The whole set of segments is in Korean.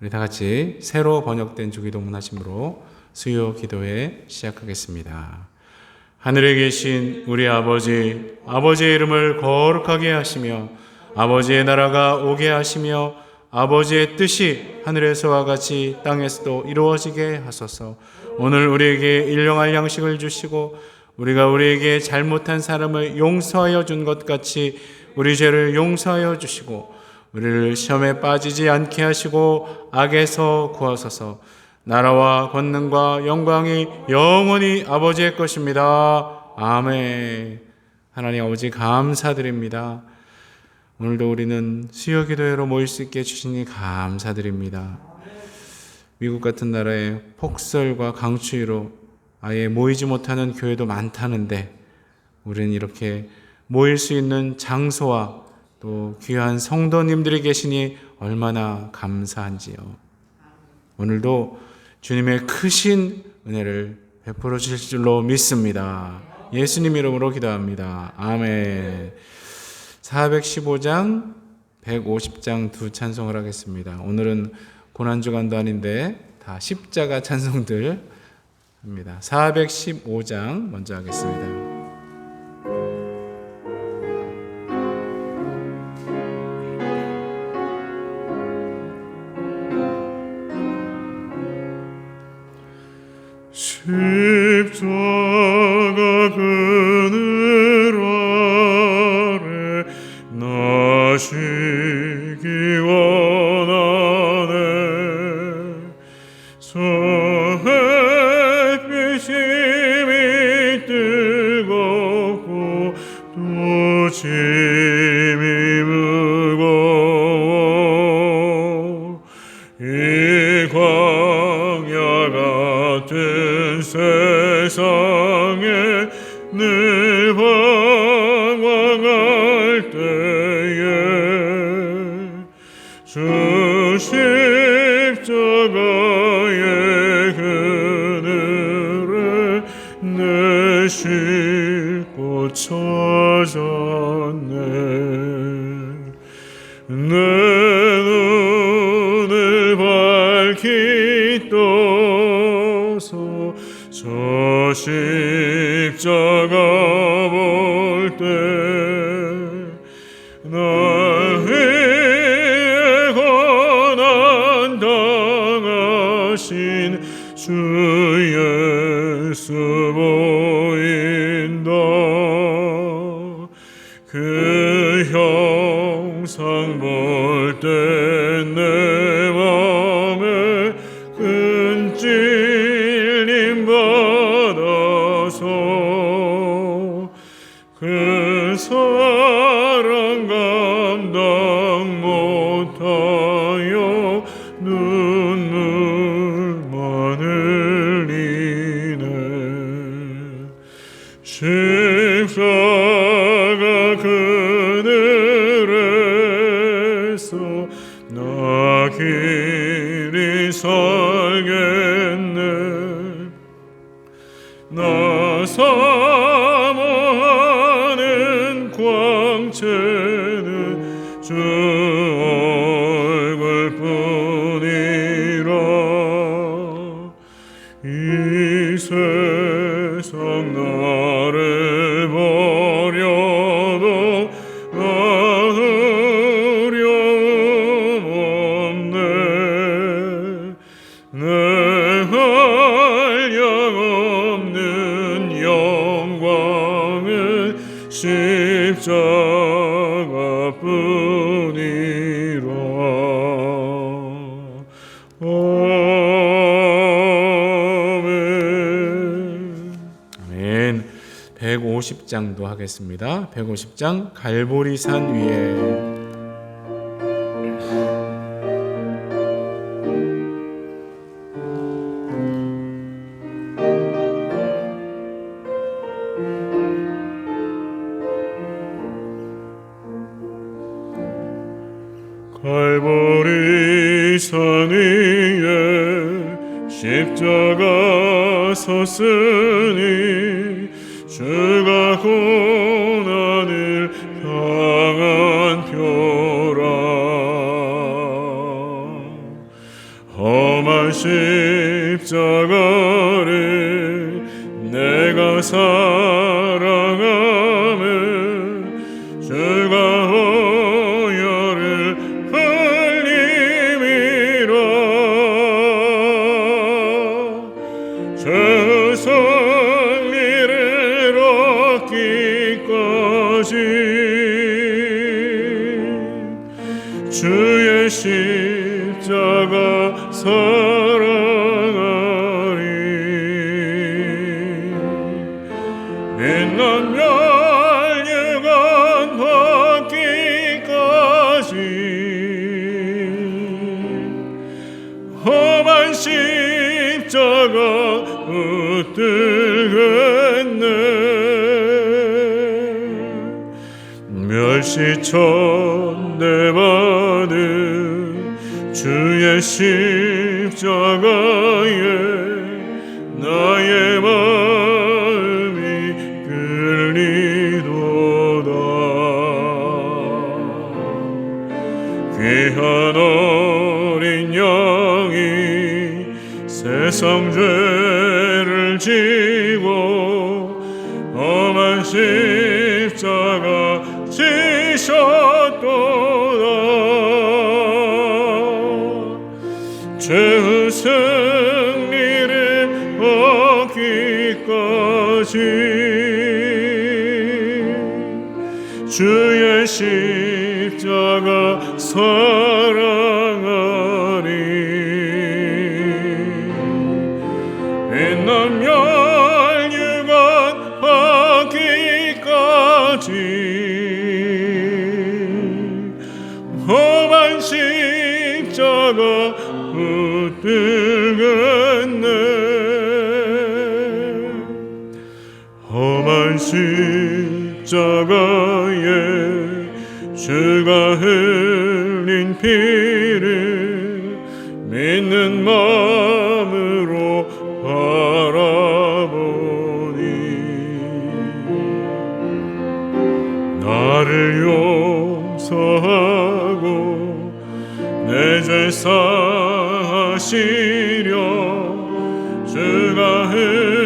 우리 다 같이 새로 번역된 주기도문 하심으로 수요 기도회 시작하겠습니다. 하늘에 계신 우리 아버지, 아버지의 이름을 거룩하게 하시며 아버지의 나라가 오게 하시며 아버지의 뜻이 하늘에서와 같이 땅에서도 이루어지게 하소서. 오늘 우리에게 일용할 양식을 주시고 우리가 우리에게 잘못한 사람을 용서하여 준 것 같이 우리 죄를 용서하여 주시고 우리를 시험에 빠지지 않게 하시고 악에서 구하소서. 나라와 권능과 영광이 영원히 아버지의 것입니다. 아멘. 하나님 아버지 감사드립니다. 오늘도 우리는 수요 기도회로 모일 수 있게 해주시니 감사드립니다. 미국 같은 나라의 폭설과 강추위로 아예 모이지 못하는 교회도 많다는데 우리는 이렇게 모일 수 있는 장소와 또 귀한 성도님들이 계시니 얼마나 감사한지요. 오늘도 주님의 크신 은혜를 베풀어 주실 줄로 믿습니다. 예수님 이름으로 기도합니다. 아멘. 415장, 150장 두 찬송을 하겠습니다. 오늘은 고난주간도 아닌데 다 십자가 찬송들 합니다. 415장 먼저 하겠습니다. 나 길이 살겠 내 한량없는 영광은 십자가뿐이라 아멘 아멘. 150장도 하겠습니다. 150장 갈보리산 위에 갈보리 산 위에 십자가 섰으니 주가 고난을 당한 표라. 험한 십자가를 내가 사랑하며 주가 십자가 붙들겠네. 멸시천대 받은 주의 십자가에 지고 험한 십자가 지셨도다. 죄의 승리를 얻기까지 주의 십자가 사 험한 십자가 붙들겠네. 험한 십자가에 주가 흘린 피 내죄 사하시려 주가 흘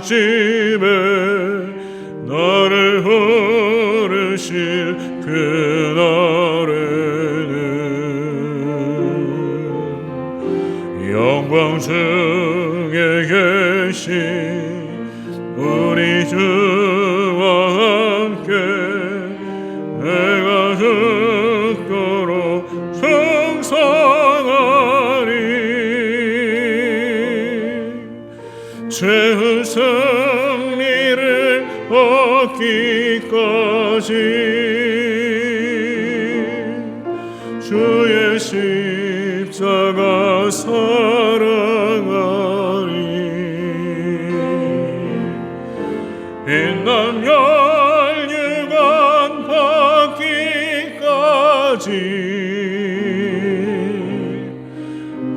본향집에 나를 흐르실 그날에는 영광 중에 계신 우리 주 얻기까지 주의 십자가 사랑하리. 빛난 멸류관 받기까지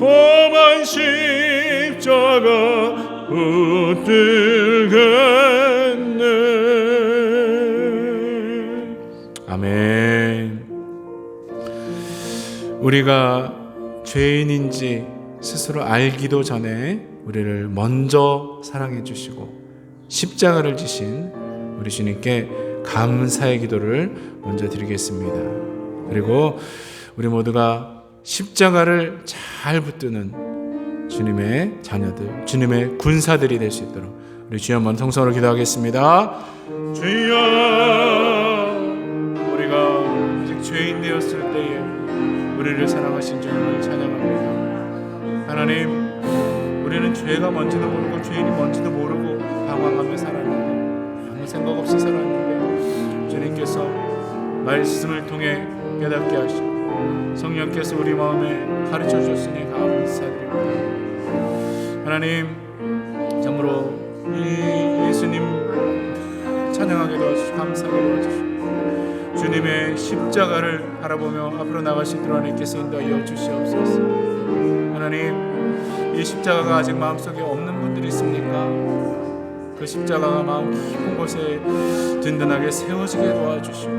험한 십자가 붙들 우리가 죄인인지 스스로 알기도 전에 우리를 먼저 사랑해 주시고 십자가를 지신 우리 주님께 감사의 기도를 먼저 드리겠습니다. 그리고 우리 모두가 십자가를 잘 붙드는 주님의 자녀들, 주님의 군사들이 될 수 있도록 우리 주여 한번 성성으로 기도하겠습니다. 주여 하나님, 우리는 죄가 뭔지도 모르고 죄인이 뭔지도 모르고 방황하며 살았는데 아무 생각 없이 살았는데 주님께서 말씀을 통해 깨닫게 하시고 성령께서 우리 마음에 가르쳐 주셨으니 감사드립니다. 하나님, 참으로 이 예수님 찬양하게 도와주시고 감사하게 도와주시고 주님의 십자가를 바라보며 앞으로 나가시도록 하나님께서 인도하여 주시옵소서 하나님 이 십자가가 아직 마음속에 없는 분들이 있습니까? 그 십자가가 마음 깊은 곳에 든든하게 세워지게 도와주시고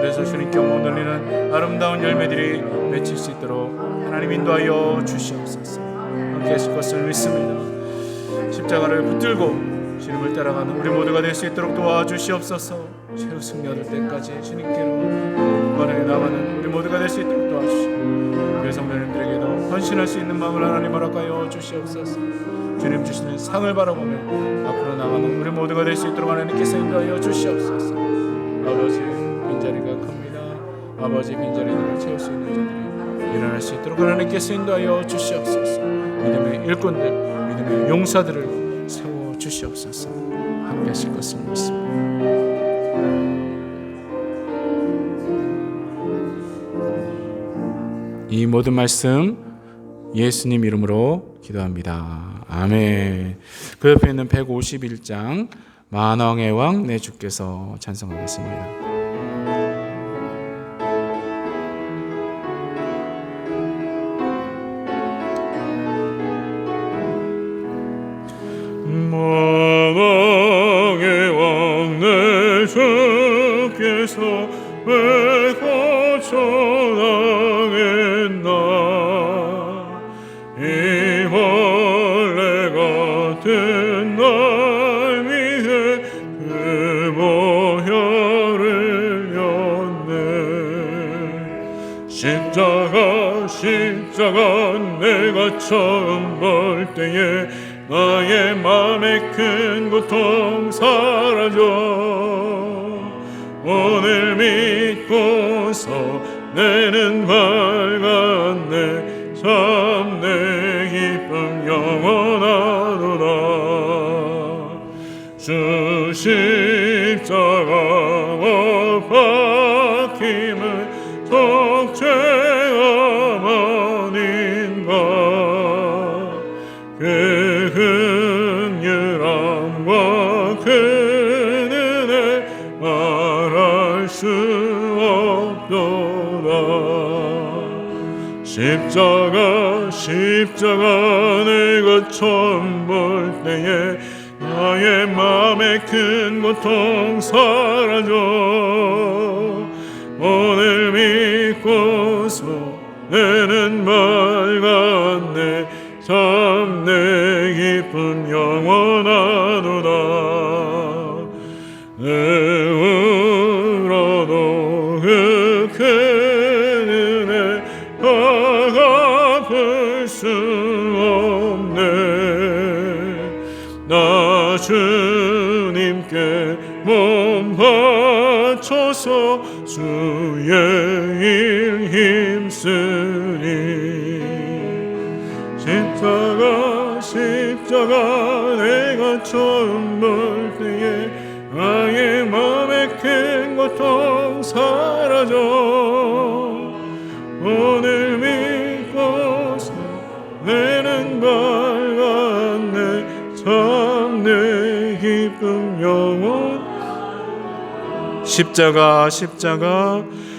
그래서 주님께 몸 올리는 아름다운 열매들이 맺힐 수 있도록 하나님 인도하여 주시옵소서. 함께 하실 것을 믿습니다. 십자가를 붙들고 주님을 따라가는 우리 모두가 될 수 있도록 도와주시옵소서. 최후 승리 얻을 때까지 주님께로 번에 나가는 우리 모두가 될 수 있도록 도와주시고 우리 성도님들에게도 헌신할 수 있는 마음을 하나님 허락하여 주시옵소서. 주님 주시는 상을 바라보며 앞으로 나가는 우리 모두가 될 수 있도록 하나님께서 인도하여 주시옵소서. 아버지 빈자리가 큽니다. 아버지 빈자리들을 채울 수 있는 자들이 일어날 수 있도록 하나님께서 인도하여 주시옵소서. 믿음의 일꾼들 믿음의 용사들을 세워 주시옵소서. 함께 하실 것을 믿습니다 이 모든 말씀 예수님 이름으로 기도합니다. 아멘. 그 옆에 있는 151장 만왕의 왕 내 주께서 찬송하겠습니다. 십자가 내가 처음 볼 때에 나의 맘에 큰 고통 사라져. 오늘 믿고서 내는 밝았네 참 내 기쁨 영원하도다 주 십자 십자가 십자가 내가 처음 볼 때에 나의 맘에 큰 고통 사라져. 오늘 믿고서 내는 맑 힘쓰리 십자가 십자가 내가 처음 볼 때에 나의 맘에 큰 고통 사라져. 오늘 믿고서 내는 밝았네. 참내 기쁨 영원. 십자가 십자가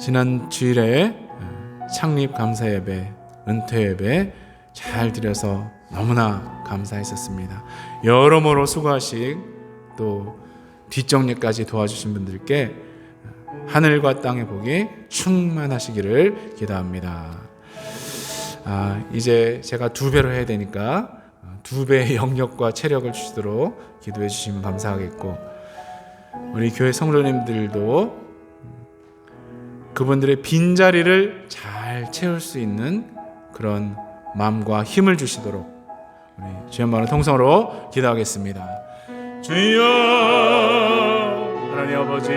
지난 주일에 어, 창립 감사 예배, 은퇴 예배 잘 드려서 너무나 감사했었습니다. 여러모로 수고하신 또 뒷정리까지 도와주신 분들께 하늘과 땅의 복이 충만하시기를 기도합니다. 아, 이제 제가 두 배로 해야 되니까 두 배의 영역과 체력을 주시도록 기도해 주시면 감사하겠고 우리 교회 성도님들도 그분들의 빈 자리를 잘 채울 수 있는 그런 마음과 힘을 주시도록 우리 주연만의 통성으로 기도하겠습니다. 주여 하나님 아버지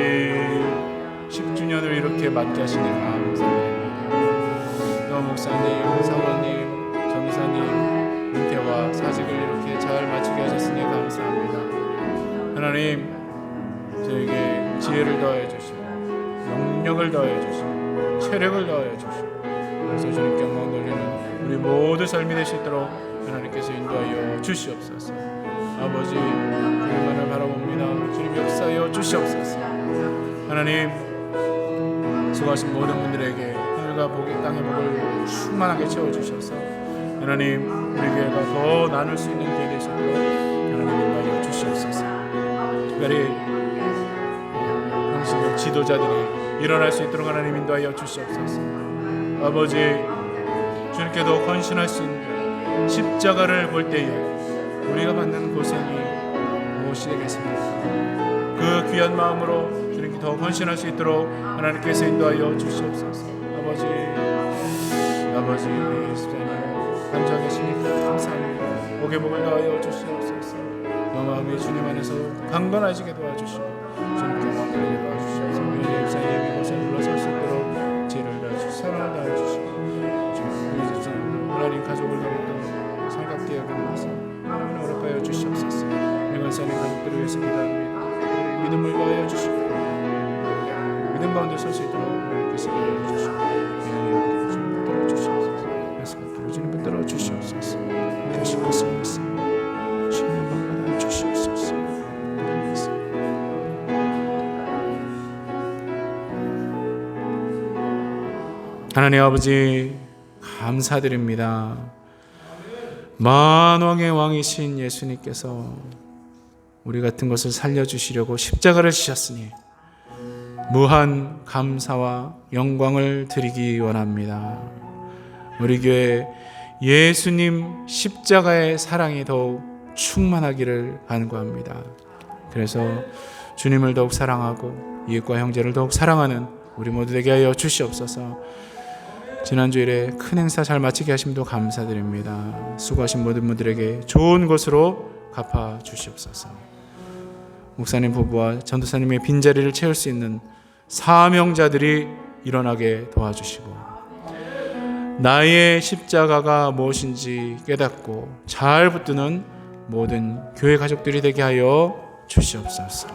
10주년을 이렇게 맞게 하시니 감사드립니다. 또 목사님, 사모님, 전사님 은퇴와 사직을 이렇게 잘 마치게 하셨으니 감사합니다. 하나님 저에게 지혜를 더해 주시고 영력을 더해 주시고 체력을 더해 주시고 그래서 주님께 영광 돌리는 우리 모두 삶이 될 수 있도록 하나님께서 인도하여 주시옵소서. 아버지 주님만을 바라봅니다. 주님 역사하여 주시옵소서. 하나님 수고하신 모든 분들에게 하늘과 복이 땅의 복을 충만하게 채워 주셔서 하나님 우리 교회가 더 나눌 수 있는 기회 되시도록 하나님 인도하여 주시옵소서. 특별히 당신의 지도자들이 일어날 수 있도록 하나님 인도하여 주시옵소서. 아버지 주님께도 헌신할 수 있는 십자가를 볼 때에 우리가 받는 고생이 무엇이 되겠습니까? 그 귀한 마음으로 주님께 더 헌신할 수 있도록 하나님께서 인도하여 주시옵소서. 아버지, 아버지 간주하 계시니까 감사합니다. 복의 복을 더하여 주시옵소서. 그 마음이 주님 안에서 강건해지게 도와주시고 주님께 도와 사님 가족들을 위해서 기도합니다. 믿음을 더하여 주시고 믿음 가운데 설 수 있도록 하나님께서 인도해 주시고 하나님 붙들어 주시옵소서. 그래서 주님 붙들어 주시옵소서. 주님 받아 주시옵소서. 하나님 아버지 감사드립니다. 만왕의 왕이신 예수님께서 우리 같은 것을 살려주시려고 십자가를 지셨으니 무한 감사와 영광을 드리기 원합니다. 우리 교회 예수님 십자가의 사랑이 더욱 충만하기를 간구합니다. 그래서 주님을 더욱 사랑하고 이웃과 형제를 더욱 사랑하는 우리 모두 되게 하여 주시옵소서. 지난 주일에 큰 행사 잘 마치게 하심도 감사드립니다. 수고하신 모든 분들에게 좋은 것으로 갚아 주시옵소서. 목사님 부부와 전도사님의 빈자리를 채울 수 있는 사명자들이 일어나게 도와주시고 나의 십자가가 무엇인지 깨닫고 잘 붙드는 모든 교회 가족들이 되게 하여 주시옵소서.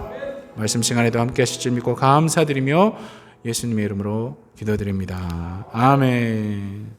말씀 시간에도 함께 하실 줄 믿고 감사드리며 예수님의 이름으로 기도드립니다. 아멘.